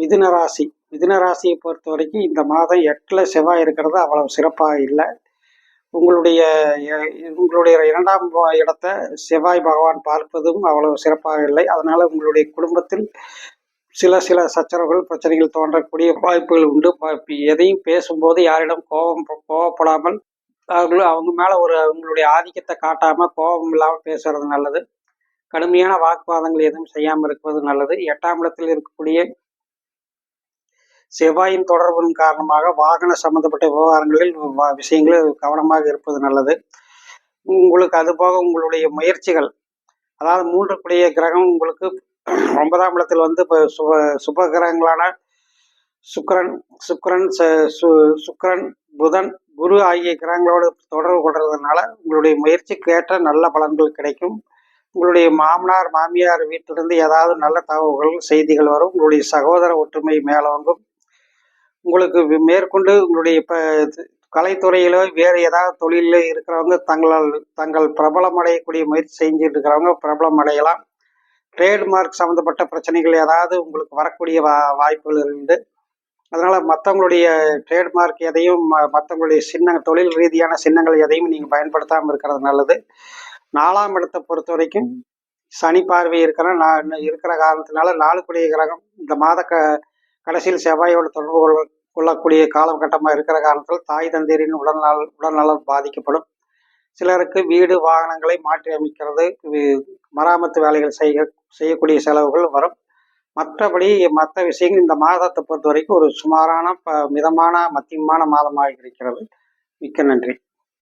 மிதுன ராசி. மிதுன ராசியை பொறுத்த வரைக்கும் இந்த மாதம் எட்டில் செவ்வாய் இருக்கிறது. அவ்வளவு சிறப்பாக இல்லை. உங்களுடைய உங்களுடைய இரண்டாம் இடத்த செவ்வாய் பகவான் பார்ப்பதும் அவ்வளவு சிறப்பாக இல்லை. அதனால் உங்களுடைய குடும்பத்தில் சில சில சச்சரவுகள் பிரச்சனைகள் தோன்றக்கூடிய வாய்ப்புகள் உண்டு. எதையும் பேசும்போது யாரிடம் கோபம் கோவப்படாமல் அவர்கள் அவங்க மேலே ஒரு அவங்களுடைய ஆதிக்கத்தை காட்டாமல் கோபம் இல்லாமல் பேசுறது நல்லது. கடுமையான வாக்குவாதங்கள் எதுவும் செய்யாமல் இருப்பது நல்லது. எட்டாம் இடத்தில் இருக்கக்கூடிய செவ்வாயின் தொடர்பின் காரணமாக வாகன சம்பந்தப்பட்ட விவகாரங்களில் விஷயங்களில் கவனமாக இருப்பது நல்லது. உங்களுக்கு அதுபோக உங்களுடைய முயற்சிகள் அதாவது மூன்று கூடிய கிரகம் உங்களுக்கு ஒன்பதாம் இடத்தில் வந்து இப்போ சுப சுப கிரகங்களான சுக்கரன் சுக்கரன் சுக்கரன் புதன் குரு ஆகிய கிரகங்களோடு தொடர்பு கொள்றதுனால உங்களுடைய முயற்சிக்கு ஏற்ற நல்ல பலன்கள் கிடைக்கும். உங்களுடைய மாமனார் மாமியார் வீட்டிலிருந்து ஏதாவது நல்ல தகவல்கள் செய்திகள் வரும். உங்களுடைய சகோதர ஒற்றுமை மேலோங்கும். உங்களுக்கு மேற்கொண்டு உங்களுடைய இப்போ கலைத்துறையிலோ வேறு ஏதாவது தொழிலில் இருக்கிறவங்க தங்களால் தங்கள் பிரபலம் அடையக்கூடிய முயற்சி செஞ்சுட்டு இருக்கிறவங்க பிரபலம் அடையலாம். ட்ரேட்மார்க் சம்மந்தப்பட்ட பிரச்சனைகள் ஏதாவது உங்களுக்கு வரக்கூடிய வா வாய்ப்புகள் உண்டு. அதனால் மற்றவங்களுடைய ட்ரேட்மார்க் எதையும் மற்றவங்களுடைய சின்ன தொழில் ரீதியான சின்னங்கள் எதையும் நீங்கள் பயன்படுத்தாமல் இருக்கிறது நல்லது. நாலாம் இடத்தை பொறுத்த வரைக்கும் சனி பார்வை இருக்கிற நான் இருக்கிற காரணத்தினால நாலுக்குடிய கிரகம் இந்த மாத க கடைசியில் செவ்வாயோட தொடர்பு கொள்ளக்கூடிய காலகட்டமாக இருக்கிற காரணத்தில் தாய் தந்தையரின் உடல்நல உடல்நலம் பாதிக்கப்படும். சிலருக்கு வீடு வாகனங்களை மாற்றி அமைக்கிறது மராமத்து வேலைகள் செய்ய செய்யக்கூடிய செலவுகள் வரும். மற்றபடி மற்ற விஷயங்கள் இந்த மாதத்தை பொறுத்த வரைக்கும் ஒரு சுமாரான ப மிதமான மத்தியமான மாதமாக இருக்கிறது. மிக்க நன்றி.